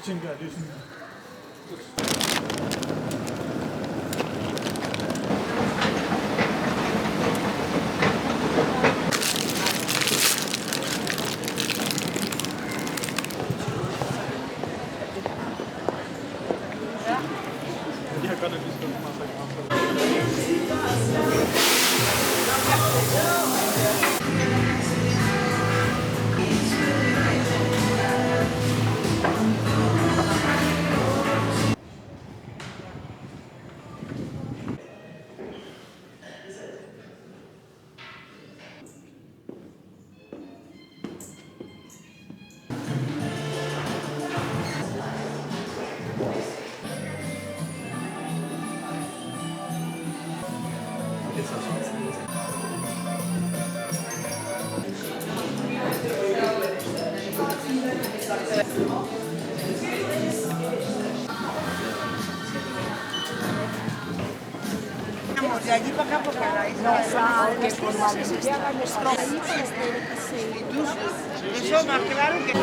tutayım gel.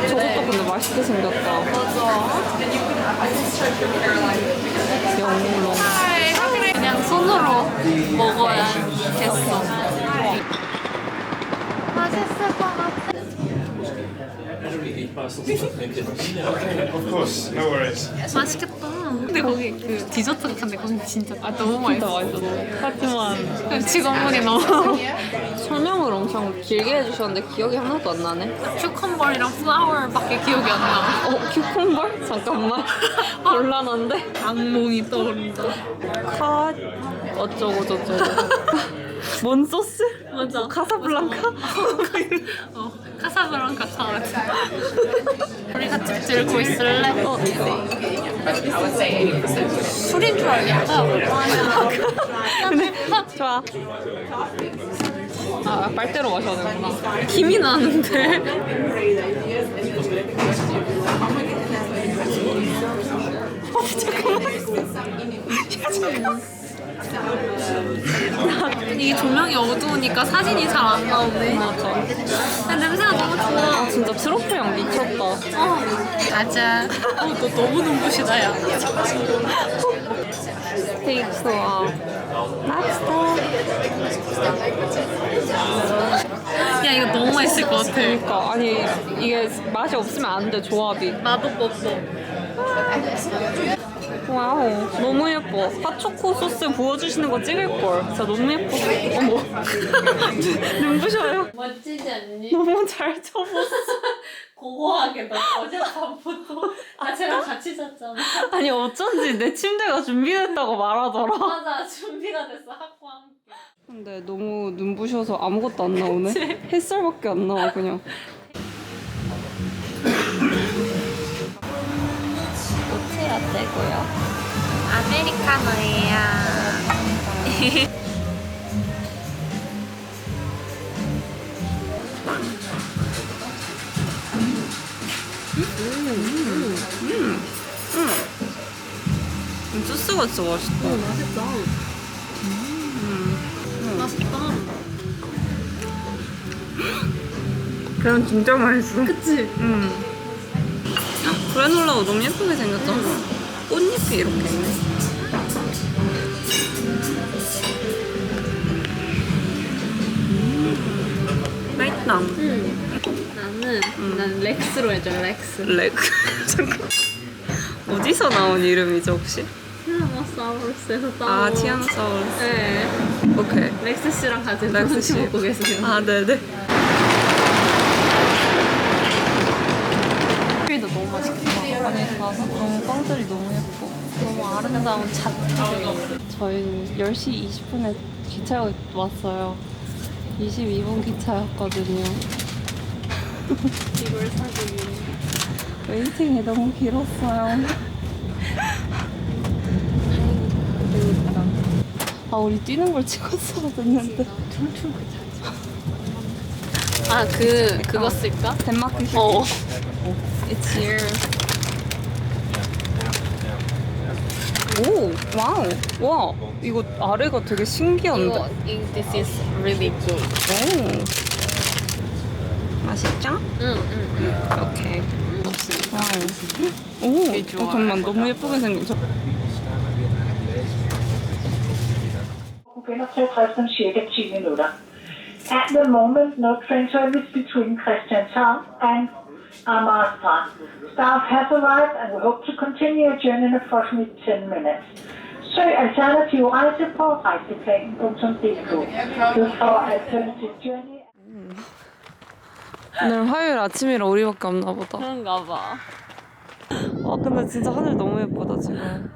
저것도 근데 맛있게 생겼다. 영롱. 그냥 손으로 먹어야겠어. 맛있을 것 같아. Of course, no worries. 맛있겠다. 근데 거기 그 디저트 같은데 거기 진짜 아, 너무 맛있어. 맛있어. 하지만 그 직원분이 너무 설명을 엄청 길게 해주셨는데 기억이 하나도 안 나네. 큐컴버리랑 플라워밖에 기억이 안 나. 어, 큐콤벌? 잠깐만. 곤란한데? 악몽이 떠오른다. 카 어쩌고 저쩌고. 뭔 소스? 맞아. 카사블랑카? 어, 카사브랑카 타워트. 우리 같이 들고 있을래? 어. 술인 줄 알겠다. 근데 좋아. 아 빨대로 마셔야 되는구나. 김이 나는데. 이게 조명이 어두우니까 사진이 잘 안 나오네. 맞아. 근데 냄새가 너무 좋아. 진짜 트로프 향 미쳤다. 어, 가자. 어, 너 너무 눈부시다, 야. 스테이크와 랍스터. 야, 이거 너무 맛있을 것 같아. 그러니까 아니 이게 맛이 없으면 안 돼 조합이. 나도 뽀뽀. 와우 너무 예뻐. 핫초코 소스 부어주시는 거 찍을 걸. 진짜 너무 예뻐. 어머 눈부셔요. 멋지지 않니? 너무 잘 쳐봤어. 고고하게 너 어젯밤부터 나 쟤랑 같이 잤잖아. 아니 어쩐지 내 침대가 준비됐다고 말하더라. 맞아, 준비가 됐어, 학과 함께. 근데 너무 눈부셔서 아무것도 안 나오네. 햇살밖에 안 나와 그냥. 라떼고요. 아메리카노예요. 소스가 진짜 맛있다. 맛있다. 계란 진짜 맛있어. 그치? 응. 그래놀라가 너무 예쁘게 생겼잖아. 꽃잎이 이렇게 있네. 음. 맛있다. 나는, 난 렉스로 해줘, 렉스. 렉. 잠깐. 어디서 나온 이름이죠 혹시? 티라노사우루스에서 따온. 아 티아노사우루스. 네. 오케이. 렉스 씨랑 같이 렉스 씨. 먹고 계세요. 아 네네. 커피도 너무 맛있겠다. 안에 가서 너무 빵들이 너무 예뻐. 너무 아름다운 잣. 저희는 10시 20분에 기차가 왔어요. 22분 기차였거든요. 이걸 사기 위해. 웨이팅이 너무 길었어요. 아, 우리 뛰는 걸 찍었어야 됐는데. 아, 그, 그거 쓸까? 덴마크. 어. It's here. 오, 와우. 와, 이거 아래가 되게 신기한데. 이거, 이- this is really good. 오. 맛있죠? 응, 응. 오케이. 와우. 오, 어, 정말 너무 예쁘게 til at drift om cirka 10 minutter. At the moment, no train service between Christianshavn and Amager Strand. Staff has arrived and we hope to continue your journey in approximately 10 minutes. Søg alternative rejse på rejseplanen.dk. Look for alternative journey. 오늘 화요일 아침이라 우리밖에 없나 보다. 그런가 봐. 아, 근데 진짜 하늘 너무 예쁘다, 지금.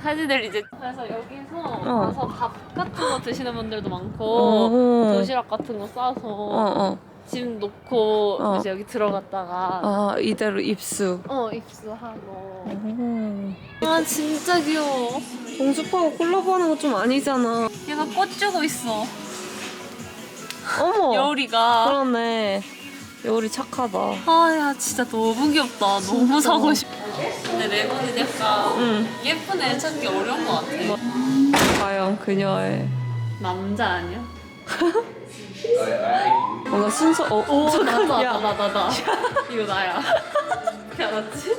사진들 이제 그래서 여기서 어. 와서 밥 같은 거 드시는 분들도 많고 어. 도시락 같은 거 싸서 어, 어. 짐 놓고 어. 이제 여기 들어갔다가 아, 이대로 입수. 어 입수하고 오. 아 진짜 귀여워 공주파고 콜라보하는 거 좀 아니잖아. 얘가 꽃 주고 있어 어머. 여울이가 그러네. 여울이 착하다. 아 야 진짜 너무 귀엽다 너무 사고 싶어 근데 레몬은 약간 응. 예쁜 애 찾기 어려운 것 같아 과연 그녀의 남자 아니야? 뭔가 순서 어, 오 나다 야. 나다 나다 이거 나야 어떻게 알았지?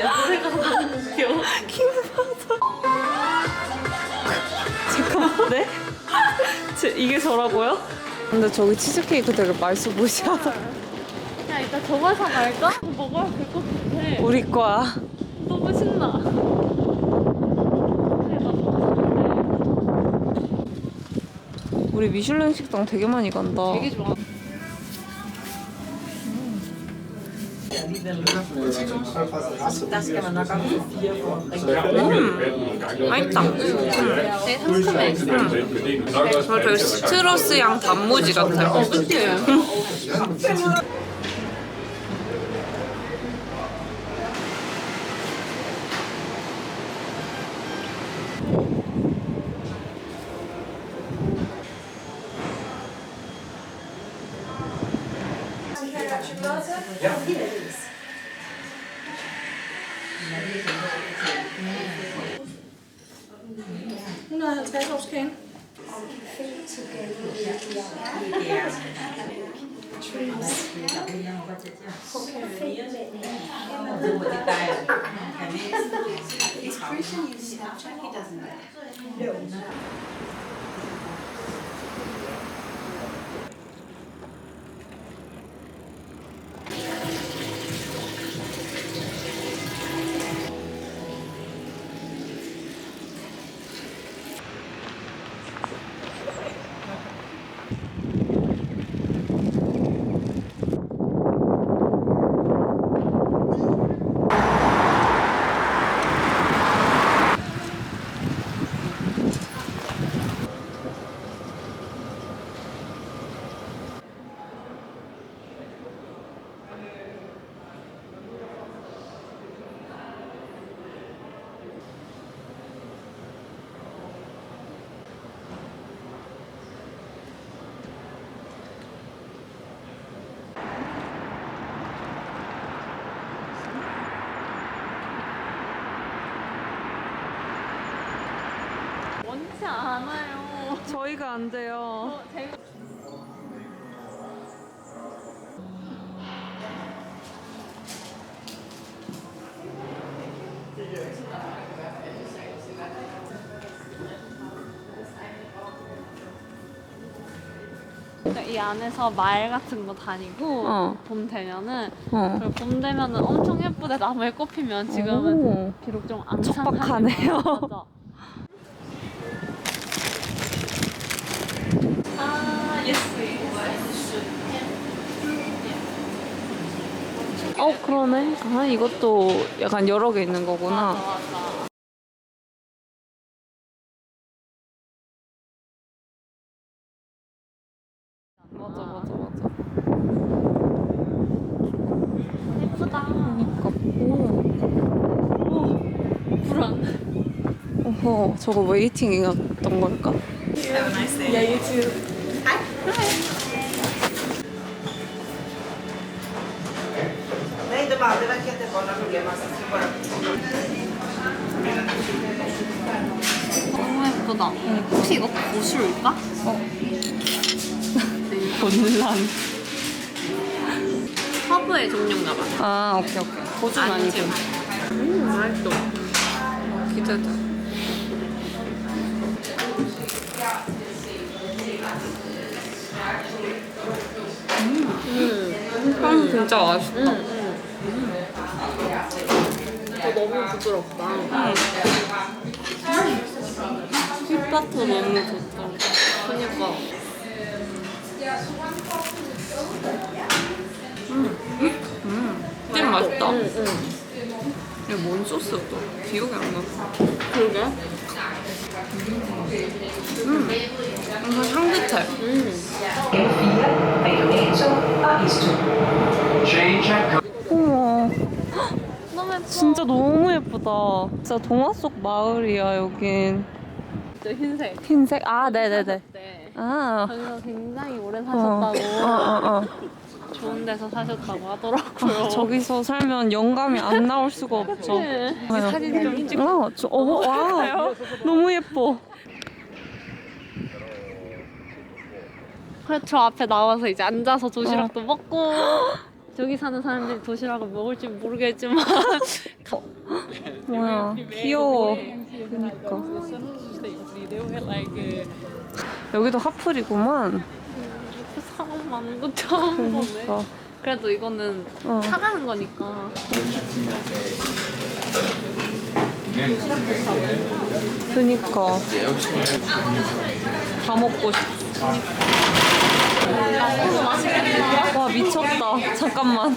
야 노래가 너무 웃겨 잠깐만. 네? 제, 이게 저라고요? 근데 저기 치즈케이크 되게 맛있어 보이시하다. 야 이따 저걸 사 갈까? 먹어야 될 것 같아 우리 거야. 너무 신나 대박 우리 미슐랭 식당 되게 많이 간다. 되게 좋아 맛있다. 되게 상큼해 저 되게 시트러스 향 단무지 같아요. 어 그치? Ja. Mm. 150 års kage. Christian uses Snapchat? He doesn't. No. 저희가 안 돼요. 이 안에서 말 같은 거 다니고 어. 봄 되면은 어. 그리고 봄 되면은 엄청 예쁘대 나무에 꽃피면 지금은 오. 비록 좀 앙상하게 척박하네요. 어 그러네. 아 이것도 약간 여러 개 있는 거구나. 맞아 맞아 맞아. 예쁘다. 그러니까 불안. 어허 저거 웨이팅이었던 걸까? Yeah, you too. Domanda perché te con la problema sta 너무 예쁘다. 혹시 이거 고수일까? 본란. 허브의 종류인가 봐. 아, 오케이, 오케이. 고준 아니고. 아니지. 음, 맛있어. 기대돼. 음, 향 진짜 맛있다. 어, 너무 부드럽다. 힙바터 너무 좋다. 그니까. 찐 맛있다. 응, 응. 이게 뭔 소스였다? 기억이 안 나. 그러게. 음, 이거 향긋해. 어머. 진짜 너무 예쁘다. 진짜 동화 속 마을이야, 여긴. 저 흰색. 흰색? 아, 네네네. 네. 아. 거기서 굉장히 오래 어. 사셨다고. 어, 어, 어. 좋은 데서 사셨다고 하더라고요. 아, 저기서 살면 영감이 안 나올 수가 없죠. 네. 아유. 사진 좀 찍고. 어, 저, 어, 와. 너무 예뻐. 그렇죠. 앞에 나와서 이제 앉아서 도시락도 먹고. 저기 사는 사람들이 도시락을 먹을지 모르겠지만 뭐야. 귀여워. 그니까. 여기도 하플이구만. 사람 많은 거 처음 보네. 그러니까. 그래도 이거는 어. 사가는 거니까. 그니까. 다 먹고 싶어. 와, 미쳤다. 잠깐만.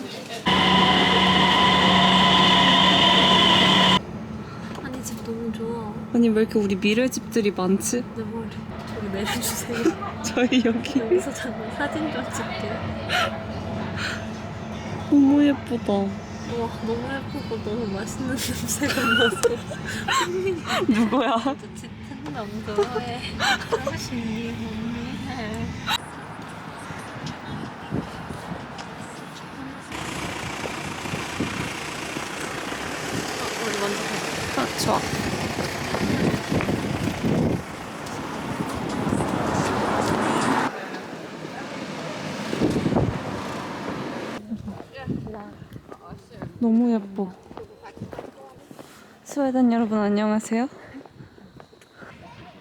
아니 집 너무 좋아. 아니, 왜 이렇게 우리 미래 집들이 많지? 내 머리 저기 내려주세요. 저희 여기 여기서 잠깐 사진 좀 찍게. 너무 예쁘다. 와 너무 예쁘고 너무 맛있는 냄새가 나서 누구야? 짙은 남자의 당신이 언니해. 우리 먼저 아, 좋아. 너무 예뻐. 스웨덴 여러분 안녕하세요.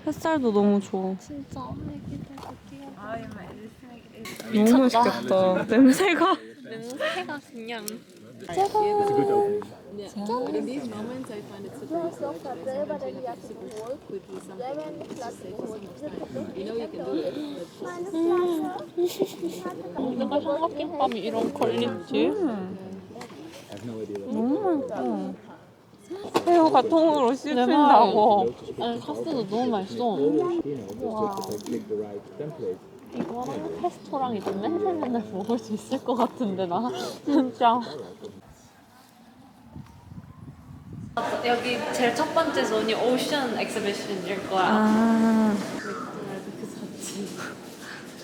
햇살도 너무 좋아. 진짜 뛰어. 너무 맛있겠다. 냄새가. 냄새가 그냥. 내가 삼각김밥이 이런 걸린지. 너무 예뻐. 새우가 통으로 씹힌다고. 아니 카스도 너무 맛있어. 와. 이거랑 페스토랑 이제 맨날 맨날 먹을 수 있을 것 같은데 나 진짜. 여기 제일 첫 번째 존이 오션 엑스비션일 거야. 아.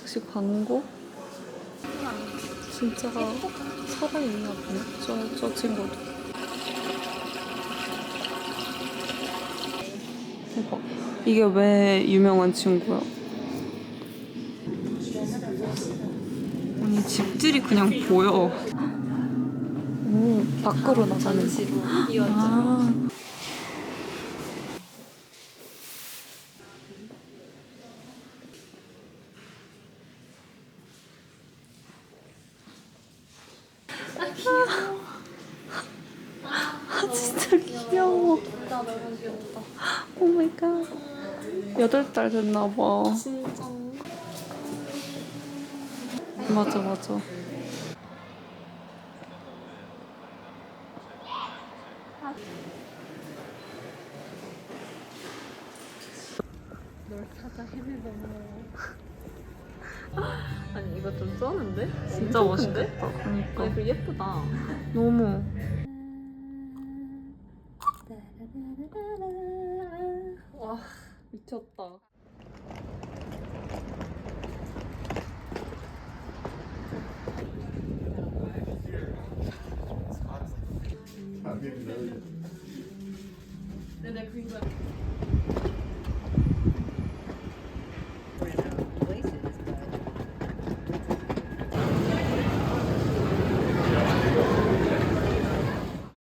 혹시 광고? 진짜 살아있나 보네. 저, 저 친구도. 대박. 이게 왜 유명한 친구야? 아니, 집들이 그냥 보여. 오, 밖으로 나가는. 전시로 이어져. 아. 아, 진짜 귀여워. 진짜 너무 귀엽다. 오 마이 갓. 여덟 달 됐나 봐. 진짜. 맞아, 맞아. 아니 이거 좀 써는데? 진짜 멋있네? 그러니까. 아니 그 예쁘다. 너무. 와 미쳤다. 아, 근데 그